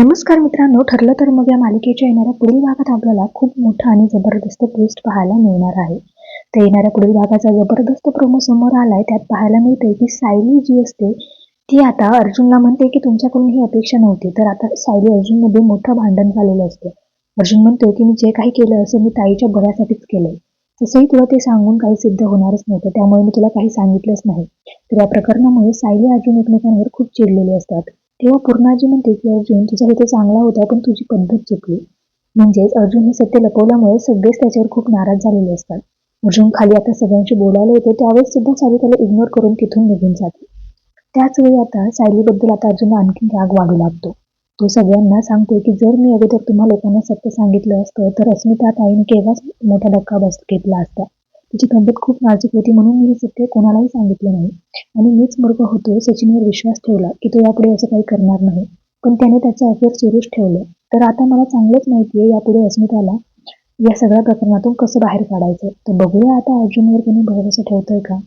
नमस्कार मित्रांनो ठरलं तर मग या मालिकेच्या येणाऱ्या पुढील भागात आपल्याला खूप मोठा आणि जबरदस्त ट्विस्ट पाहायला मिळणार आहे. तर येणाऱ्या पुढील भागाचा जबरदस्त प्रोमो समोर आलाय त्यात पाहायला मिळते की सायली जी असते ती आता अर्जुनला म्हणते की तुमच्याकडून ही अपेक्षा नव्हती. तर आता सायली अर्जुनमध्ये मोठं भांडण झालेलं असतं. अर्जुन म्हणतो की मी जे काही केलं असं मी ताईच्या बऱ्यासाठीच केलंय. तसंही तुला ते सांगून काही सिद्ध होणारच नव्हतं त्यामुळे मी तुला काही सांगितलंच नाही. तर या प्रकरणामुळे सायली अर्जुन एकमेकांवर खूप चिडलेले असतात. तेव्हा पूर्णाजी म्हणते की अर्जुन तुझा हेतू चांगला होता पण तुझी पद्धत चुकली. म्हणजेच अर्जुन हे सत्य लपवल्यामुळे सगळेच त्याच्यावर खूप नाराज झालेले असतात. अर्जुन खाली आता सगळ्यांशी बोलायला येतो त्यावेळेस सुद्धा सायली त्याला इग्नोर करून तिथून निघून जाते. त्याच वेळी आता सायलीबद्दल आता अर्जुनला आणखी राग वाढू लागतो. तो सगळ्यांना सांगतो की जर मी अगोदर तुम्हा लोकांना सत्य सांगितलं असतं तर अस्मिता ताईने केव्हाच मोठा धक्का बस घेतला असता. तिची तब्येत खूप नाजूक होती म्हणून मी हे सत्य कोणालाही सांगितलं नाही. आणि मीच मूर्ख होतो सचिनवर विश्वास ठेवला की तो यापुढे असं काही करणार नाही. पण त्याने त्याचं अफेअर सुरूच ठेवलं. तर आता मला चांगलंच माहिती आहे यापुढे अस्मिताला या सगळ्या प्रकरणातून कसं बाहेर काढायचं? तर बघूया आता अर्जुनवर कोणी भरोसा ठेवतोय का?